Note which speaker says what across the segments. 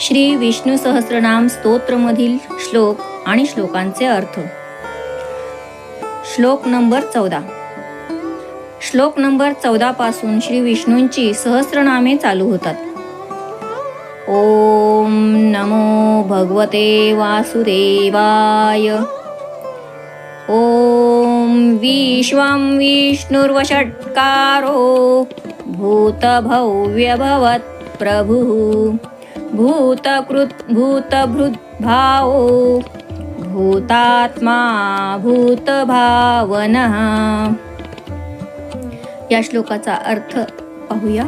Speaker 1: श्री विष्णू सहस्रनाम स्तोत्रमधील श्लोक आणि श्लोकांचे अर्थ. श्लोक नंबर चौदा. श्लोक नंबर चौदा पासून श्री विष्णूंची सहस्रनामे चालू होतात. ओम नमो भगवते वासुदेवाय. ओम विश्वं विष्णुर्वषट्कारो. भूतभव्यभवत् प्रभुः. भूतकृत् भूतभृद्भावो भूतात्मा भूतभावन। या श्लोकाचा अर्थ पाहूया.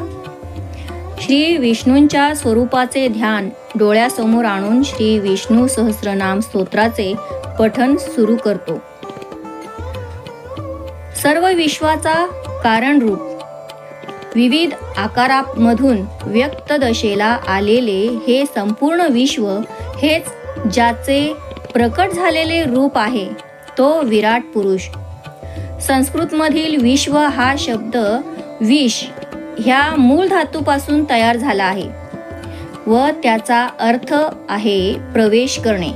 Speaker 1: श्री विष्णूंच्या स्वरूपाचे ध्यान डोळ्यासमोर आणून श्री विष्णू सहस्रनाम स्तोत्राचे पठन सुरू करतो. सर्व विश्वाचा कारण रूप विविध आकारामधून व्यक्त दशेला आलेले हे संपूर्ण विश्व हेच ज्याचे प्रकट झालेले रूप आहे तो विराट पुरुष. संस्कृतमधील विश्व हा शब्द विष ह्या मूळ धातूपासून तयार झाला आहे व त्याचा अर्थ आहे प्रवेश करणे.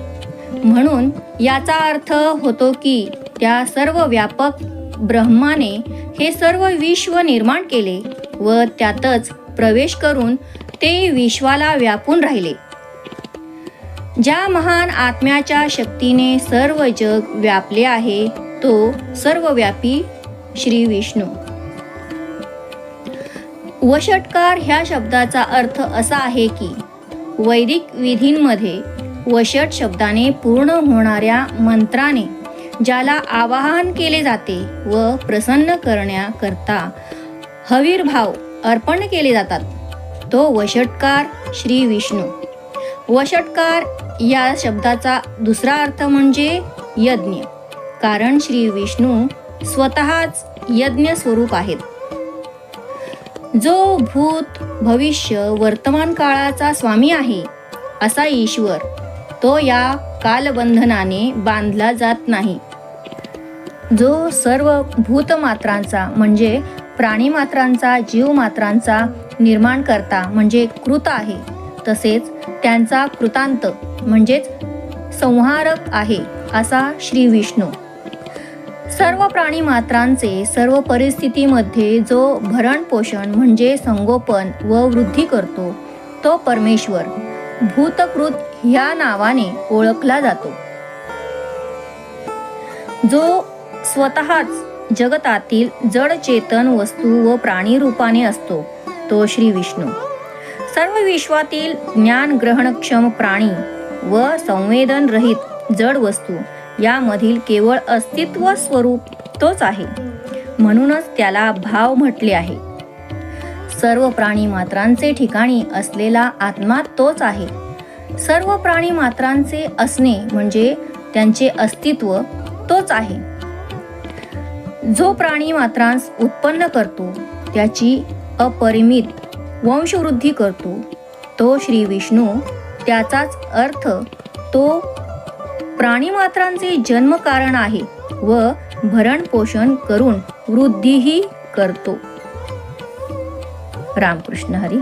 Speaker 1: म्हणून याचा अर्थ होतो की त्या सर्व व्यापक ब्रह्माने हे सर्व विश्व निर्माण केले व त्यातच प्रवेश करून ते विश्वाला व्यापून राहिले. ज्या महान आत्म्याच्या शक्तीने सर्व जग व्यापले आहे तो सर्वव्यापी श्री विष्णू. वषटकार ह्या शब्दाचा अर्थ असा आहे की वैदिक विधींमध्ये वषट शब्दाने पूर्ण होणाऱ्या मंत्राने ज्याला आवाहन केले जाते व प्रसन्न करण्याकरता हवीरभाव अर्पण केले जातात. तो वषटकार श्री विष्णू. वषटकार या शब्दाचा दुसरा अर्थ म्हणजे यज्ञ. कारण श्री विष्णू स्वतःच यज्ञ स्वरूप आहेत. जो भूत भविष्य वर्तमान काळाचा स्वामी आहे असा ईश्वर तो या कालबंधनाने बांधला जात नाही. जो सर्व भूतमात्रांचा म्हणजे प्राणीमात्रांचा जीवमात्रांचा निर्माण करता म्हणजे कृत आहे. तसेच त्यांचा कृतांत म्हणजेच संहारक आहे असा श्री विष्णू. सर्व प्राणी मात्रांचे सर्व परिस्थितीमध्ये जो भरण पोषण म्हणजे संगोपन व वृद्धी करतो तो परमेश्वर भूतकृत ह्या नावाने ओळखला जातो. जो स्वतःच जगतातील जड चेतन वस्तू व प्राणी रूपाने असतो तो श्री विष्णू. सर्व विश्वातील ज्ञान ग्रहणक्षम प्राणी व संवेदन रहित जड वस्तू यामधील केवळ अस्तित्व स्वरूप तोच आहे. म्हणूनच त्याला भाव म्हटले आहे. सर्व प्राणी मात्रांचे ठिकाणी असलेला आत्मा तोच आहे. सर्व प्राणी मात्रांचे असणे म्हणजे त्यांचे अस्तित्व तोच आहे. जो प्राणी मात्रांस उत्पन्न करतो त्याची अपरिमित वंशवृद्धी करतो तो श्री विष्णू त्याचाच अर्थ तो प्राणीमात्रांचे जन्म कारण आहे व भरण पोषण करून वृद्धीही करतो. रामकृष्ण हरी.